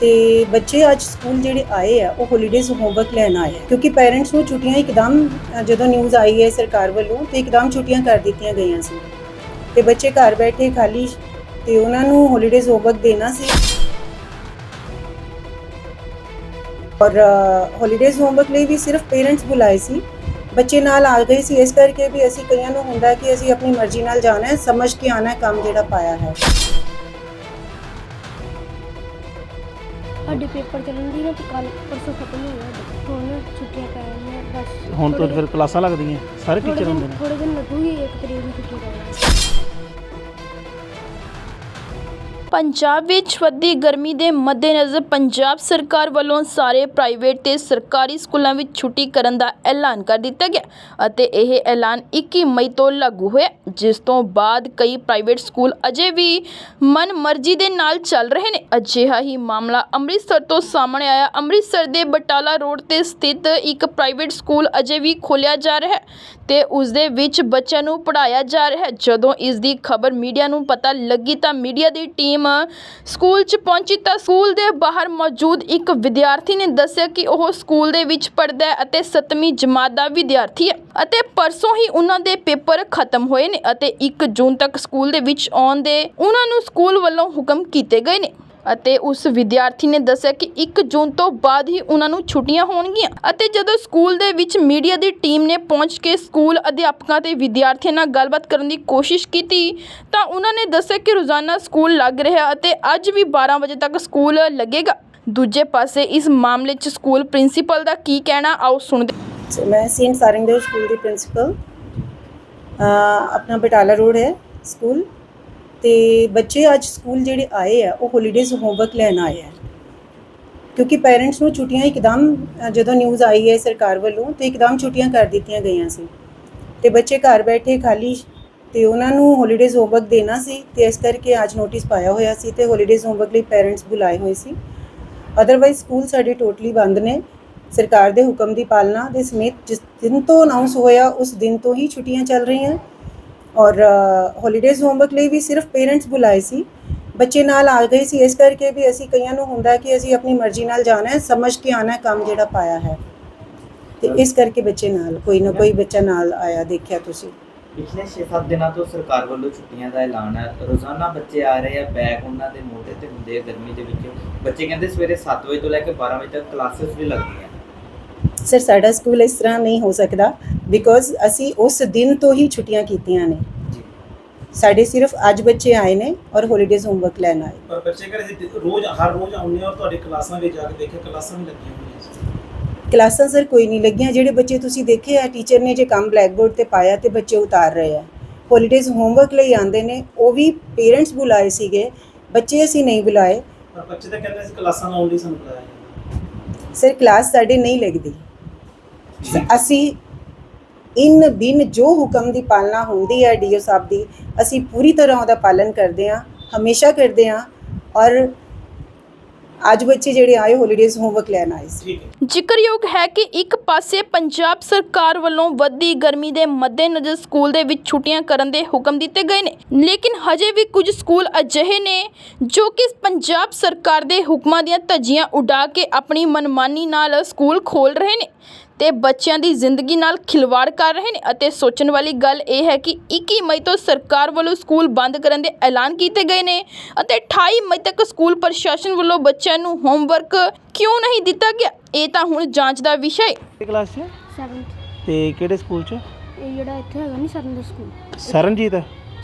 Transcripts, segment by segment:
ਤੇ ਬੱਚੇ ਅੱਜ ਸਕੂਲ ਜਿਹੜੇ ਆਏ ਆ, ਉਹ ਹੌਲੀਡੇਜ਼ ਹੋਮਵਰਕ ਲੈਣ ਆਏ ਆ। ਕਿਉਂਕਿ ਪੇਰੈਂਟਸ ਨੂੰ ਛੁੱਟੀਆਂ ਇੱਕਦਮ ਜਦੋਂ ਨਿਊਜ਼ ਆਈ ਹੈ ਸਰਕਾਰ ਵੱਲੋਂ, ਤੇ ਇੱਕਦਮ ਛੁੱਟੀਆਂ ਕਰ ਦਿੱਤੀਆਂ ਗਈਆਂ ਸੀ। ਤੇ ਬੱਚੇ ਘਰ ਬੈਠੇ ਖਾਲੀ, ਤੇ ਉਹਨਾਂ ਨੂੰ ਹੌਲੀਡੇਜ਼ ਹੋਮਵਰਕ ਦੇਣਾ ਸੀ। ਔਰ ਹੌਲੀਡੇਜ਼ ਹੋਮਵਰਕ ਲਈ ਵੀ ਸਿਰਫ ਪੇਰੈਂਟਸ ਬੁਲਾਏ ਸੀ। ਬੱਚੇ ਨਾਲ ਆ ਗਏ ਸੀ, ਇਸ ਕਰਕੇ ਵੀ ਅਸੀਂ ਕਈਆਂ ਨੂੰ ਹੁੰਦਾ ਕਿ ਅਸੀਂ ਆਪਣੀ ਮਰਜ਼ੀ ਨਾਲ ਜਾਣਾ ਹੈ, ਸਮਝ ਕੇ ਆਣਾ ਕੰਮ ਜਿਹੜਾ ਪਾਇਆ ਹੈ। ਸਾਡੇ ਪੇਪਰ ਚੱਲਣ ਦੀ ਨਾ ਤੇ ਕੱਲ ਪਰਸੋਂ ਖਤਮ ਹੋ ਗਿਆ। ਹੁਣ ਛੁੱਟੀਆਂ ਪੈ ਗਈਆਂ ਬਸ ਹੁਣ ਤੋਂ ਫਿਰ ਕਲਾਸਾਂ ਲੱਗਦੀਆਂ ਸਾਰੇ ਟੀਚਰ ਹੁੰਦੇ ਨੇ ਥੋੜ੍ਹੇ ਦਿਨ ਲੱਗੂਗੀ ਪੰਜਾਬ ਵਿੱਚ ਵੱਧਦੀ ਗਰਮੀ ਦੇ ਮੱਦੇਨਜ਼ਰ ਪੰਜਾਬ ਸਰਕਾਰ ਵੱਲੋਂ ਸਾਰੇ ਪ੍ਰਾਈਵੇਟ ਤੇ ਸਰਕਾਰੀ ਸਕੂਲਾਂ ਵਿੱਚ ਛੁੱਟੀ ਕਰਨ ਦਾ ਐਲਾਨ ਕਰ ਦਿੱਤਾ ਗਿਆ ਅਤੇ ਇਹ ਐਲਾਨ 21 ਮਈ ਤੋਂ ਲਾਗੂ ਹੋਇਆ, ਜਿਸ ਤੋਂ ਬਾਅਦ ਕਈ ਪ੍ਰਾਈਵੇਟ ਸਕੂਲ ਅਜੇ ਵੀ ਮਨਮਰਜ਼ੀ ਦੇ ਨਾਲ ਚੱਲ ਰਹੇ ਨੇ। ਅਜਿਹਾ ਹੀ ਮਾਮਲਾ ਅੰਮ੍ਰਿਤਸਰ ਤੋਂ ਸਾਹਮਣੇ ਆਇਆ। ਅੰਮ੍ਰਿਤਸਰ ਦੇ ਬਟਾਲਾ ਰੋਡ ਤੇ ਸਥਿਤ ਇੱਕ ਪ੍ਰਾਈਵੇਟ ਸਕੂਲ ਅਜੇ ਵੀ ਖੋਲ੍ਹਿਆ ਜਾ ਰਿਹਾ ਹੈ ਤੇ ਵਿੱਚ ਬੱਚਿਆਂ ਨੂੰ ਪੜ੍ਹਾਇਆ ਜਾ ਰਿਹਾ ਜਦੋਂ ਇਸ ਦੀ ਖਬਰ ਮੀਡੀਆ ਨੂੰ ਪਤਾ ਲੱਗੀ ਤਾਂ ਮੀਡੀਆ ਦੀ ਟੀਮ ਸਕੂਲ 'ਚ ਪਹੁੰਚੀ ਤਾਂ ਸਕੂਲ ਦੇ ਬਾਹਰ ਮੌਜੂਦ ਇੱਕ ਵਿਦਿਆਰਥੀ ਨੇ ਦੱਸਿਆ ਕਿ ਉਹ ਸਕੂਲ ਦੇ ਵਿੱਚ ਪੜ੍ਹਦਾ ਹੈ ਅਤੇ ਸੱਤਵੀਂ ਜਮਾਤ ਦਾ ਵਿਦਿਆਰਥੀ ਹੈ ਅਤੇ ਪਰਸੋਂ ਹੀ ਉਹਨਾਂ ਦੇ ਪੇਪਰ ਖਤਮ ਹੋਏ ਨੇ ਅਤੇ ਇੱਕ ਜੂਨ ਤੱਕ ਸਕੂਲ ਦੇ ਵਿੱਚ ਆਉਣ ਦੇ ਉਹਨਾਂ ਨੂੰ ਸਕੂਲ ਵੱਲੋਂ ਹੁਕਮ ਕੀਤੇ ਗਏ ਨੇ। ਅਤੇ ਉਸ ਵਿਦਿਆਰਥੀ ਨੇ ਦੱਸਿਆ ਕਿ 1 ਜੂਨ ਤੋਂ ਬਾਅਦ ਹੀ ਉਹਨਾਂ ਨੂੰ ਛੁੱਟੀਆਂ ਹੋਣਗੀਆਂ। ਅਤੇ ਜਦੋਂ ਸਕੂਲ ਦੇ ਵਿੱਚ ਮੀਡੀਆ ਦੀ ਟੀਮ ਨੇ ਪਹੁੰਚ ਕੇ ਸਕੂਲ ਅਧਿਆਪਕਾਂ ਤੇ ਵਿਦਿਆਰਥੀਆਂ ਨਾਲ ਗੱਲਬਾਤ ਕਰਨ ਦੀ ਕੋਸ਼ਿਸ਼ ਕੀਤੀ, ਤਾਂ ਉਹਨਾਂ ਨੇ ਦੱਸਿਆ ਕਿ ਰੋਜ਼ਾਨਾ ਸਕੂਲ ਲੱਗ ਰਿਹਾ ਅਤੇ ਅੱਜ ਵੀ 12 ਵਜੇ ਤੱਕ ਸਕੂਲ ਲੱਗੇਗਾ। ਦੂਜੇ ਪਾਸੇ ਇਸ ਮਾਮਲੇ 'ਚ ਸਕੂਲ ਪ੍ਰਿੰਸੀਪਲ ਦਾ ਕੀ ਕਹਿਣਾ, ਆਓ ਸੁਣਦੇ ਮੈਂ ਸੇਂਟ ਸਾਰਿੰਗदेव ਸਕੂਲ ਦੀ ਪ੍ਰਿੰਸੀਪਲ। ਆਪਣਾ ਬਟਾਲਾ ਰੋਡ ਹੈ ਸਕੂਲ। ਤੇ ਬੱਚੇ ਅੱਜ ਸਕੂਲ ਜਿਹੜੇ ਆਏ ਆ, ਉਹ ਹੌਲੀਡੇਜ਼ ਹੋਮਵਰਕ ਲੈਣ ਆਏ ਆ। ਕਿਉਂਕਿ ਪੇਰੈਂਟਸ ਨੂੰ ਛੁੱਟੀਆਂ ਇੱਕਦਮ ਜਦੋਂ ਨਿਊਜ਼ ਆਈ ਹੈ ਸਰਕਾਰ ਵੱਲੋਂ, ਤੇ ਇੱਕਦਮ ਛੁੱਟੀਆਂ ਕਰ ਦਿੱਤੀਆਂ ਗਈਆਂ ਸੀ। ਤੇ ਬੱਚੇ ਘਰ ਬੈਠੇ ਖਾਲੀ ਤੇ ਉਹਨਾਂ ਨੂੰ ਹੌਲੀਡੇਜ਼ ਹੋਮਵਰਕ ਦੇਣਾ ਸੀ ਤੇ ਇਸ ਕਰਕੇ ਅੱਜ ਨੋਟਿਸ ਪਾਇਆ ਹੋਇਆ ਸੀ ਤੇ ਹੌਲੀਡੇਜ਼ ਹੋਮਵਰਕ ਲਈ ਪੇਰੈਂਟਸ ਬੁਲਾਏ ਹੋਏ ਸੀ। ਅਦਰਵਾਈਜ਼ ਸਕੂਲ ਸਾਡੇ ਟੋਟਲੀ ਬੰਦ ਨੇ। ਸਰਕਾਰ ਦੇ ਹੁਕਮ ਦੀ ਪਾਲਣਾ ਦੇ ਸਮੇਤ ਜਿਸ ਦਿਨ ਤੋਂ ਅਨਾਉਂਸ ਹੋਇਆ, ਉਸ ਦਿਨ ਤੋਂ ਹੀ ਛੁੱਟੀਆਂ ਚੱਲ ਰਹੀਆਂ। ਔਰ ਹੌਲੀਡੇਜ਼ ਹੋਮਵਰਕ ਲਈ ਵੀ ਸਿਰਫ ਪੇਰੈਂਟਸ ਬੁਲਾਏ ਸੀ। ਬੱਚੇ ਨਾਲ ਆ ਗਏ ਸੀ, ਇਸ ਕਰਕੇ ਵੀ ਅਸੀਂ ਕਈਆਂ ਨੂੰ ਹੁੰਦਾ ਕਿ ਅਸੀਂ ਆਪਣੀ ਮਰਜ਼ੀ ਨਾਲ ਜਾਣਾ ਹੈ, ਸਮਝ ਕੇ ਆਣਾ ਹੈ ਕੰਮ ਜਿਹੜਾ ਪਾਇਆ ਹੈ। ਤੇ ਇਸ ਕਰਕੇ ਬੱਚੇ ਨਾਲ, ਕੋਈ ਨਾ ਕੋਈ ਬੱਚਾ ਨਾਲ ਆਇਆ, ਦੇਖਿਆ ਤੁਸੀਂ। ਪਿਛਲੇ 6-7 ਦਿਨਾਂ ਤੋਂ ਸਰਕਾਰ ਵੱਲੋਂ ਛੁੱਟੀਆਂ ਦਾ ਐਲਾਨ ਹੈ। ਰੋਜ਼ਾਨਾ ਬੱਚੇ ਆ ਰਹੇ ਆ ਬੈਗ ਉਹਨਾਂ ਦੇ ਮੋਢੇ ਤੇ ਹੁੰਦੇ ਆ ਗਰਮੀ ਦੇ ਵਿੱਚ। ਬੱਚੇ ਕਹਿੰਦੇ ਸਵੇਰੇ 7 ਵਜੇ ਤੋਂ ਲੈ ਕੇ 12 ਵਜੇ ਤੱਕ ਕਲਾਸਿਸ ਵੀ ਲੱਗਦੀਆਂ। ਸਰ ਸਾਡਾ ਸਕੂਲ ਇਸ ਤਰ੍ਹਾਂ ਨਹੀਂ ਹੋ ਸਕਦਾ ਬਿਕੋਜ਼ ਅਸੀਂ ਉਸ ਦਿਨ ਤੋਂ ਹੀ ਛੁੱਟੀਆਂ ਕੀਤੀਆਂ ਨੇ। ਸਾਡੇ ਸਿਰਫ ਅੱਜ ਬੱਚੇ ਆਏ ਨੇ ਔਰ ਹੌਲੀਡੇਜ਼ ਹੋਮਵਰਕ ਲੈਣ ਆਏ। ਪਰ ਬੱਚੇ ਘਰੇ ਸੀ ਰੋਜ਼ ਹਰ ਰੋਜ਼ ਆਉਂਦੇ ਆ ਔਰ ਤੁਹਾਡੀ ਕਲਾਸਾਂ ਵਿੱਚ ਜਾ ਕੇ ਦੇਖੇ ਕਲਾਸਾਂ ਵੀ ਲੱਗੀਆਂ ਹੋਈਆਂ ਕਲਾਸਾਂ ਸਰ ਕੋਈ ਨਹੀਂ ਲੱਗੀਆਂ ਜਿਹੜੇ ਬੱਚੇ ਤੁਸੀਂ ਦੇਖੇ ਆ ਟੀਚਰ ਨੇ ਜੇ ਕੰਮ ਬਲੈਕ ਬੋਰਡ ਤੇ ਪਾਇਆ ਤੇ ਬੱਚੇ ਉਤਾਰ ਰਹੇ ਆ। ਹੌਲੀਡੇਜ਼ ਹੋਮਵਰਕ ਲਈ ਆਂਦੇ ਨੇ ਉਹ ਵੀ ਪੇਰੈਂਟਸ ਬੁਲਾਏ ਸੀਗੇ ਬੱਚੇ ਅਸੀਂ ਨਹੀਂ ਬੁਲਾਏ। ਪਰ ਬੱਚੇ ਤਾਂ ਕਹਿੰਦੇ ਸੀ ਕਲਾਸਾਂ ਲਾਉਣ ਲਈ ਸਾਨੂੰ ਬੁਲਾਇਆ। ਸਰ ਕਲਾਸ ਸਾਡੇ ਨਹੀਂ ਲੱਗਦੀ। ਅਸੀਂ ਇਨ ਬਿਨ ਜੋ ਹੁਕਮ ਦੀ ਪਾਲਣਾ ਹੁੰਦੀ ਹੈ ਡੀਓ ਸਾਹਿਬ ਦੀ ਅਸੀਂ ਪੂਰੀ ਤਰ੍ਹਾਂ ਉਹਦਾ ਪਾਲਨ ਕਰਦੇ ਹਾਂ ਹਮੇਸ਼ਾ ਕਰਦੇ ਹਾਂ ਔਰ ਅੱਜ ਬੱਚੇ ਜਿਹੜੇ ਆਏ ਹੌਲੀਡੇਜ਼ ਹੋਮਵਰਕ ਲੈਣ ਆਏ ਸੀ। ਜ਼ਿਕਰਯੋਗ ਹੈ ਕਿ ਇੱਕ ਪਾਸੇ ਪੰਜਾਬ ਸਰਕਾਰ ਵੱਲੋਂ ਵੱਧਦੀ ਗਰਮੀ ਦੇ ਮੱਦੇਨਜ਼ਰ ਸਕੂਲ ਦੇ ਵਿੱਚ ਛੁੱਟੀਆਂ ਕਰਨ ਦੇ ਹੁਕਮ ਦਿੱਤੇ ਗਏ ਨੇ ਲੇਕਿਨ ਹਜੇ ਵੀ ਕੁਝ ਸਕੂਲ ਅਜਿਹੇ ਨੇ ਜੋ ਕਿ ਪੰਜਾਬ ਸਰਕਾਰ ਦੇ ਹੁਕਮਾਂ ਦੀਆਂ ਧੱਜੀਆਂ ਉਡਾ ਕੇ ਆਪਣੀ ਮਨਮਾਨੀ ਨਾਲ ਸਕੂਲ ਖੋਲ ਰਹੇ ਨੇ। ਤੇ ਬੱਚਿਆਂ ਦੀ ਜ਼ਿੰਦਗੀ ਨਾਲ ਖਿਲਵਾੜ ਕਰ ਰਹੇ ਨੇ ਅਤੇ ਸੋਚਣ ਵਾਲੀ ਗੱਲ ਇਹ ਹੈ ਕਿ 21 ਮਈ ਤੋਂ ਸਰਕਾਰ ਵੱਲੋਂ ਸਕੂਲ ਬੰਦ ਕਰਨ ਦੇ ਐਲਾਨ ਕੀਤੇ ਗਏ ਨੇ ਅਤੇ 28 ਮਈ ਤੱਕ ਸਕੂਲ ਪ੍ਰਸ਼ਾਸਨ ਵੱਲੋਂ ਬੱਚਿਆਂ ਨੂੰ ਹੋਮਵਰਕ ਕਿਉਂ ਨਹੀਂ ਦਿੱਤਾ ਗਿਆ? ਇਹ ਤਾਂ ਹੁਣ ਜਾਂਚ ਦਾ ਵਿਸ਼ਾ ਹੈ। ਕਿਹੜੀ ਕਲਾਸ 'ਚ 7th ਤੇ ਕਿਹੜੇ ਸਕੂਲ 'ਚ? ਇਹ ਜਿਹੜਾ ਇੱਥੇ ਹੈਗਾ ਨਹੀਂ ਸਰਨਦਰ ਸਕੂਲ। ਸਰਨਜੀਤ?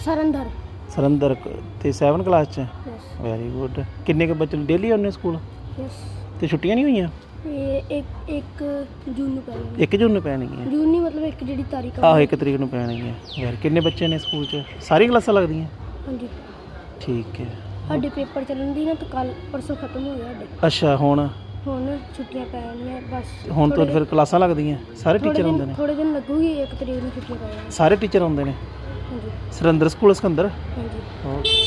ਸਰਨਦਰ ਸਰੰਦਰ ਕ- ਤੇ 7 ਕਲਾਸ 'ਚ ਯੈਸ ਵੈਰੀ ਗੁੱਡ ਕਿੰਨੇ ਕੁ ਬੱਚੇ ਡੇਲੀ ਆਉਂਦੇ ਸਕੂਲ? ਯੈਸ ਤੇ ਛੁੱਟੀਆਂ ਨਹੀਂ ਹੋਈਆਂ? ਇਹ ਇੱਕ ਇੱਕ ਜੂਨ ਨੂੰ ਪੈਣੀ 1 ਜੂਨ ਨੂੰ ਪੈਣਗੀਆਂ। ਜੂਨ ਨਹੀਂ ਮਤਲਬ ਇੱਕ ਜਿਹੜੀ ਤਾਰੀਖ ਆਹੋ 1 ਤਰੀਕ ਨੂੰ ਪੈਣਗੀਆਂ। ਯਾਰ ਕਿੰਨੇ ਬੱਚੇ ਨੇ ਸਕੂਲ 'ਚ? ਸਾਰੀ ਕਲਾਸਾਂ ਲੱਗਦੀਆਂ? ਹਾਂਜੀ। ਠੀਕ ਹੈ। ਸਾਡੇ ਪੇਪਰ ਚੱਲਣ ਦੀ ਨਾ ਤੇ ਕੱਲ ਪਰਸੋਂ ਖਤਮ ਹੋ ਗਿਆ ਸਾਡੇ। ਅੱਛਾ ਹੁਣ? ਹੁਣ ਛੁੱਟੀਆਂ ਪੈ ਗਈਆਂ ਬਸ। ਹੁਣ ਤੋਂ ਫਿਰ ਕਲਾਸਾਂ ਲੱਗਦੀਆਂ। ਸਾਰੇ ਟੀਚਰ ਹੁੰਦੇ ਨੇ। ਥੋੜ੍ਹੇ ਦਿਨ ਲੱਗੂਗੀ ਇੱਕ ਤਰੀਕ ਨੂੰ ਛੁੱਟੀਆਂ ਪੈ ਜਾਣੀਆਂ ਸਾਰੇ ਟੀਚਰ ਹੁੰਦੇ ਨੇ? ਹਾਂਜੀ। ਸੁਰਿੰਦਰ ਸਕੂਲ ਸਿਕੰਦਰ? ਹਾਂਜੀ। ਓਕੇ